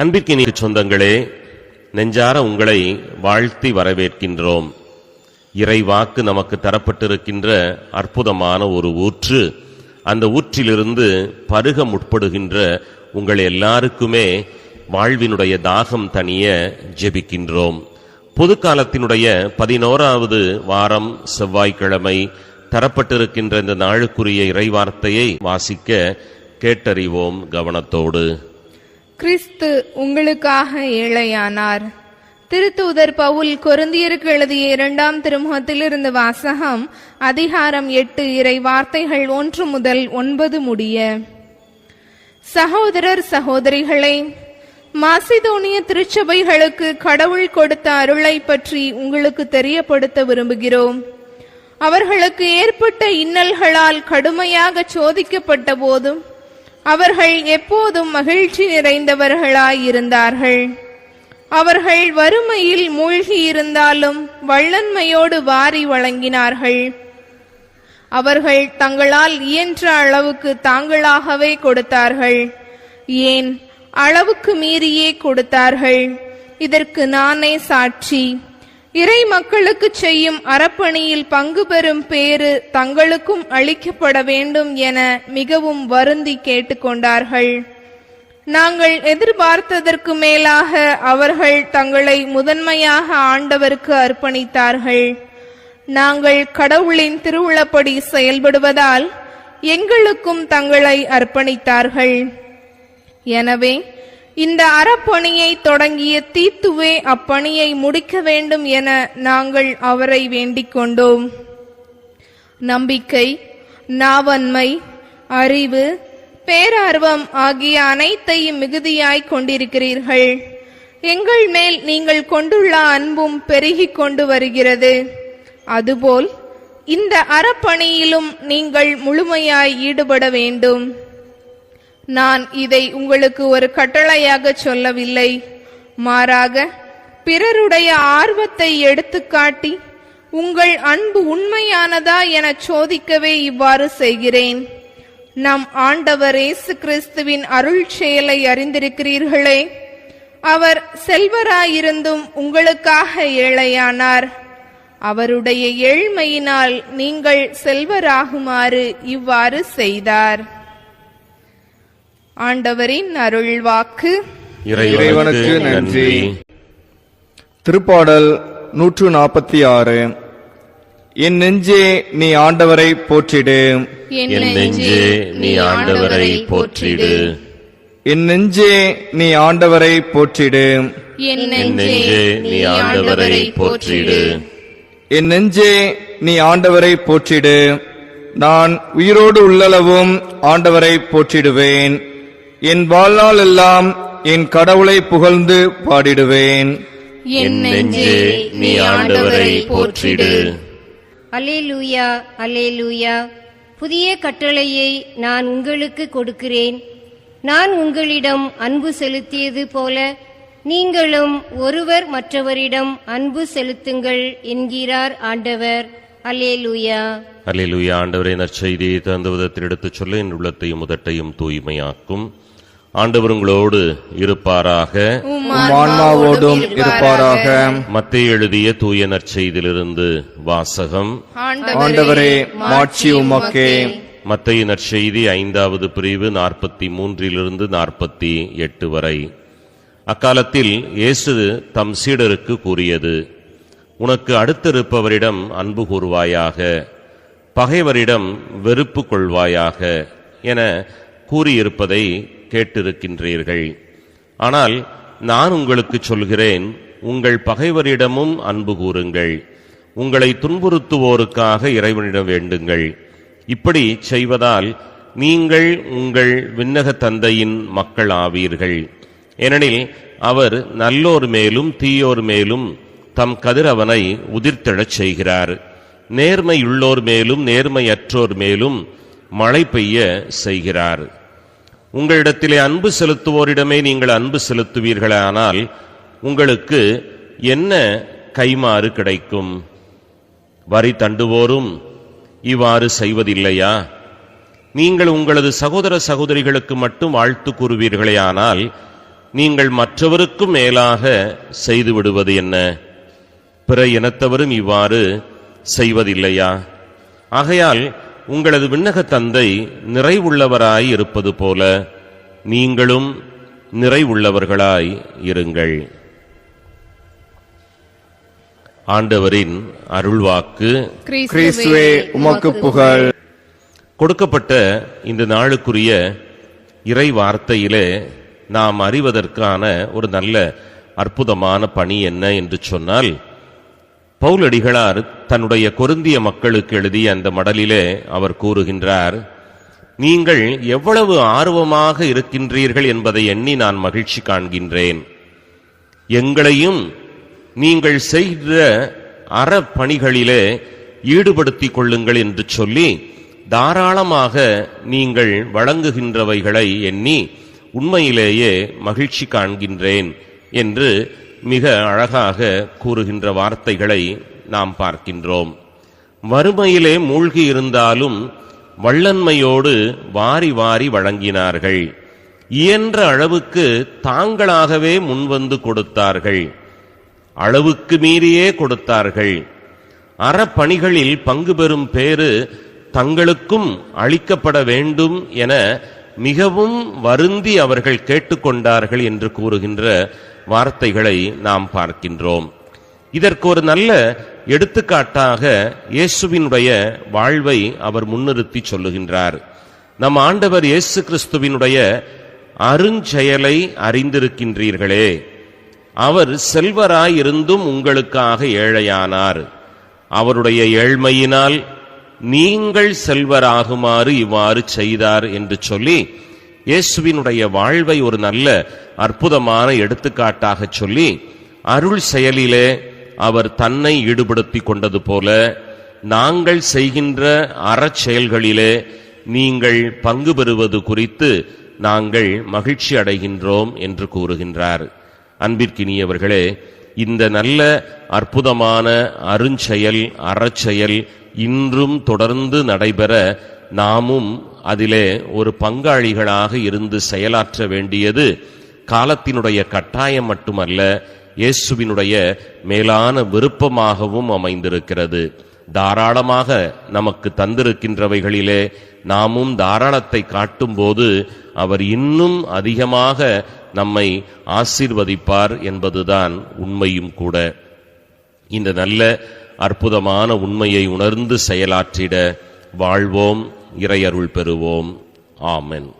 அன்பிற்கினிய சொந்தங்களே நெஞ்சார உங்களை வாழ்த்தி வரவேற்கின்றோம். இறைவாக்கு நமக்கு தரப்பட்டிருக்கின்ற அற்புதமான ஒரு ஊற்று அந்த ஊற்றிலிருந்து பருக முற்படுகின்ற உங்கள் எல்லாருக்குமே வாழ்வினுடைய தாகம் தனிய ஜெபிக்கின்றோம். பொது காலத்தினுடைய பதினோராவது வாரம் செவ்வாய்க்கிழமை தரப்பட்டிருக்கின்ற இந்த நாளுக்குரிய இறைவார்த்தையை வாசிக்க கேட்டறிவோம் கவனத்தோடு. கிறிஸ்து உங்களுக்காக ஏழையானார். திருத்தூதர் பவுல் கொருந்தியருக்கு எழுதிய இரண்டாம் திருமுகத்திலிருந்து வாசகம் அதிகாரம் எட்டு இறை வார்த்தைகள் ஒன்று முதல் ஒன்பது முடிய. சகோதரர் சகோதரிகளே மாசிதோனிய திருச்சபைகளுக்கு கடவுள் கொடுத்த அருளை பற்றி உங்களுக்கு தெரியப்படுத்த விரும்புகிறோம். அவர்களுக்கு ஏற்பட்ட இன்னல்களால் கடுமையாக சோதிக்கப்பட்ட போதும் அவர்கள் எப்போதும் மகிழ்ச்சி நிறைந்தவர்களாயிருந்தார்கள். அவர்கள் வறுமையில் மூழ்கி இருந்தாலும் வள்ளன்மையோடு வாரி வழங்கினார்கள். அவர்கள் தங்களால் இயன்ற அளவுக்கு தாங்களாகவே கொடுத்தார்கள். ஏன்? அளவுக்கு மீறியே கொடுத்தார்கள். இதற்கு நானே சாட்சி. இறை மக்களுக்கு செய்யும் அறப்பணியில் பங்கு பெறும் பேறு தங்களுக்கும் அளிக்கப்பட வேண்டும் என மிகவும் வருந்தி கேட்டுக்கொண்டார்கள். நாங்கள் எதிர்பார்த்ததற்கு மேலாக அவர்கள் தங்களை முதன்மையாக ஆண்டவருக்கு அர்ப்பணித்தார்கள். நாங்கள் கடவுளின் திருவுளப்படி செயல்படுவதால் எங்களுக்கும் தங்களை அர்ப்பணித்தார்கள். எனவே இந்த அறப்பணியை தொடங்கிய தீத்துவே அப்பணியை முடிக்க வேண்டும் என நாங்கள் அவரை வேண்டிக் கொண்டோம். நம்பிக்கை நாவன்மை அறிவு பேரார்வம் ஆகிய அனைத்தையும் மிகுதியாய் கொண்டிருக்கிறீர்கள். எங்கள் மேல் நீங்கள் கொண்டுள்ள அன்பும் பெருகிக் கொண்டு வருகிறது. அதுபோல் இந்த அறப்பணியிலும் நீங்கள் முழுமையாய் ஈடுபட வேண்டும். நான் இதை உங்களுக்கு ஒரு கட்டளையாக சொல்லவில்லை. மாறாக பிறருடைய ஆர்வத்தை எடுத்துக்காட்டி உங்கள் அன்பு உண்மையானதா என சோதிக்கவே இவ்வாறு செய்கிறேன். நம் ஆண்டவர் இயேசு கிறிஸ்துவின் அருள் செயலை அறிந்திருக்கிறீர்களே. அவர் செல்வராயிருந்தும் உங்களுக்காக ஏழையானார். அவருடைய ஏழ்மையினால் நீங்கள் செல்வராகுமாறு இவ்வாறு செய்தார். ஆண்டவரின் அருள்வாக்கு. இறைவனுக்கு நன்றி. திருப்பாடல் நூற்று நாற்பத்தி ஆறு. என் நெஞ்சே நீ ஆண்டவரை போற்றிடு. என் நெஞ்சே நீ ஆண்டவரை போற்றிடு. என் நெஞ்சே நீ ஆண்டவரை போற்றிடு. என் என் நெஞ்சே நீ ஆண்டவரை போற்றிடு. என் நெஞ்சே நீ ஆண்டவரை போற்றிடு. நான் உயிரோடு உள்ளளவும் ஆண்டவரை போற்றிடுவேன். என் வாழ்நாள் எல்லாம் என் கடவுளை புகழ்ந்து பாடிடுவேன். என் நெஞ்சே நீ ஆண்டவரை போற்றிடு. அல்லேலூயா அல்லேலூயா. புதிய கட்டளையை நான் உங்களுக்கு கொடுக்கிறேன். நான் உங்களிடம் அன்பு செலுத்தியது போல நீங்களும் ஒருவர் மற்றவரிடம் அன்பு செலுத்துங்கள் என்கிறார் ஆண்டவர். அல்லேலூயா. அல்லேலூயா ஆண்டவரே நற்செய்தியை தந்த விதத்தில் எடுத்துச் சொல்ல என் உள்ளத்தையும் உதட்டையும் தூய்மையாக்கும். ஆண்டவர் உங்களோடு இருப்பாராக ஆன்மாவோடும் இருப்பாராக. மத்திய எழுதிய தூய நற்செய்தியிலிருந்து வாசகம். ஆண்டவரே மாட்சி உமக்கே. மத்திய நற்செய்தி ஐந்தாவது பிரிவு நாற்பத்தி மூன்றிலிருந்து நாற்பத்தி எட்டு வரை. அக்காலத்தில் இயேசு தம் சீடருக்கு கூறியது உனக்கு அடுத்திருப்பவரிடம் அன்பு கூறுவாயாக பகைவரிடம் வெறுப்பு கொள்வாயாக என கூறியிருப்பதை கேட்டிருக்கின்றீர்கள். ஆனால் நான் உங்களுக்கு சொல்கிறேன் உங்கள் பகைவரிடமும் அன்பு கூறுங்கள். உங்களை துன்புறுத்துவோருக்காக இறைவனிடம் வேண்டுங்கள். இப்படி செய்வதால் நீங்கள் உங்கள் விண்ணக தந்தையின் மக்கள் ஆவீர்கள் ஏனெனில் அவர் நல்லோர் மேலும் தீயோர் மேலும் தம் கதிரவனை உதிர்த்தெழச் செய்கிறார். நேர்மையுள்ளோர் மேலும் நேர்மையற்றோர் மேலும் மழை பெய்ய செய்கிறார். உங்களிடத்திலே அன்பு செலுத்துவோரிடமே நீங்கள் அன்பு செலுத்துவீர்களானால் உங்களுக்கு என்ன கைமாறு கிடைக்கும்? வரி தண்டுவோரும் இவ்வாறு செய்வதில்லையா? நீங்கள் உங்களது சகோதர சகோதரிகளுக்கு மட்டும் வாழ்த்து கூறுவீர்களேயானால் நீங்கள் மற்றவருக்கும் மேலாக செய்து விடுவது என்ன? பிற இனத்தவரும் இவ்வாறு செய்வதில்லையா? ஆகையால் உங்களது விண்ணக தந்தை நிறைவுள்ளவராய் இருப்பது போல நீங்களும் நிறைவுள்ளவர்களாய் இருங்கள். ஆண்டவரின் அருள்வாக்கு கிறிஸ்துவே உமக்கு புகழ். கொடுக்கப்பட்ட இந்த நாளுக்குரிய இறை வார்த்தையிலே நாம் அறிவதற்கான ஒரு நல்ல அற்புதமான பணி என்ன என்று சொன்னால் பவுலடிகளார் தன்னுடைய கொருந்திய மக்களுக்கு எழுதிய அந்த மடலிலே அவர் கூறுகின்றார் நீங்கள் எவ்வளவு ஆர்வமாக இருக்கின்றீர்கள் என்பதை எண்ணி நான் மகிழ்ச்சி காண்கின்றேன். எங்களையும் நீங்கள் செய்த அறப்பணிகளிலே ஈடுபடுத்திக் கொள்ளுங்கள் என்று சொல்லி தாராளமாக நீங்கள் வழங்குகின்றவைகளை எண்ணி உண்மையிலேயே மகிழ்ச்சி காண்கின்றேன் என்று மிக அழகாக கூறுகின்ற வார்த்தைகளை நாம் பார்க்கின்றோம். வறுமையிலே மூழ்கி இருந்தாலும் வள்ளன்மையோடு வாரி வாரி வழங்கினார்கள். இயன்ற அளவுக்கு தாங்களாகவே முன்வந்து கொடுத்தார்கள். அளவுக்கு மீறியே கொடுத்தார்கள். அறப்பணிகளில் பங்கு பெறும் பேறு தங்களுக்கும் அளிக்கப்பட வேண்டும் என மிகவும் வருந்தி அவர்கள் கேட்டுக்கொண்டார்கள் என்று கூறுகின்ற வார்த்தைகளை நாம் பார்க்கின்றோம். இதற்கு ஒரு நல்ல எடுத்துக்காட்டாக இயேசுவினுடைய வாழ்வை அவர் முன்னிறுத்தி சொல்லுகின்றார். நம் ஆண்டவர் இயேசு கிறிஸ்துவினுடைய அருஞ்செயலை அறிந்திருக்கின்றீர்களே. அவர் செல்வராயிருந்தும் உங்களுக்காக ஏழையானார். அவருடைய ஏழ்மையினால் நீங்கள் செல்வராகுமாறு இவ்வாறு செய்தார் என்று சொல்லி இயேசுவினுடைய வாழ்வை ஒரு நல்ல அற்புதமான எடுத்துக்காட்டாக சொல்லி அருள் செயலிலே அவர் தன்னை ஈடுபடுத்தி கொண்டது போல நாங்கள் செய்கின்ற அறச்செயல்களிலே நீங்கள் பங்கு பெறுவது குறித்து நாங்கள் மகிழ்ச்சி அடைகின்றோம் என்று கூறுகின்றார். அன்பிற்கினியவர்களே இந்த நல்ல அற்புதமான அருஞ்செயல் அறச்செயல் இன்றும் தொடர்ந்து நடைபெற நாமும் அதிலே ஒரு பங்காளிகளாக இருந்து செயலாற்ற வேண்டியது காலத்தினுடைய கட்டாயம் மட்டுமல்ல இயேசுவினுடைய மேலான விருப்பமாகவும் அமைந்திருக்கிறது. தாராளமாக நமக்கு தந்திருக்கின்றவைகளிலே நாமும் தாராளத்தை காட்டும்போது அவர் இன்னும் அதிகமாக நம்மை ஆசீர்வதிப்பார் என்பதுதான் உண்மையும் கூட. இந்த நல்ல அற்புதமான உண்மையை உணர்ந்து செயலாற்றிட வாழ்வோம். இறையருள் பெறுவோம். ஆமென்.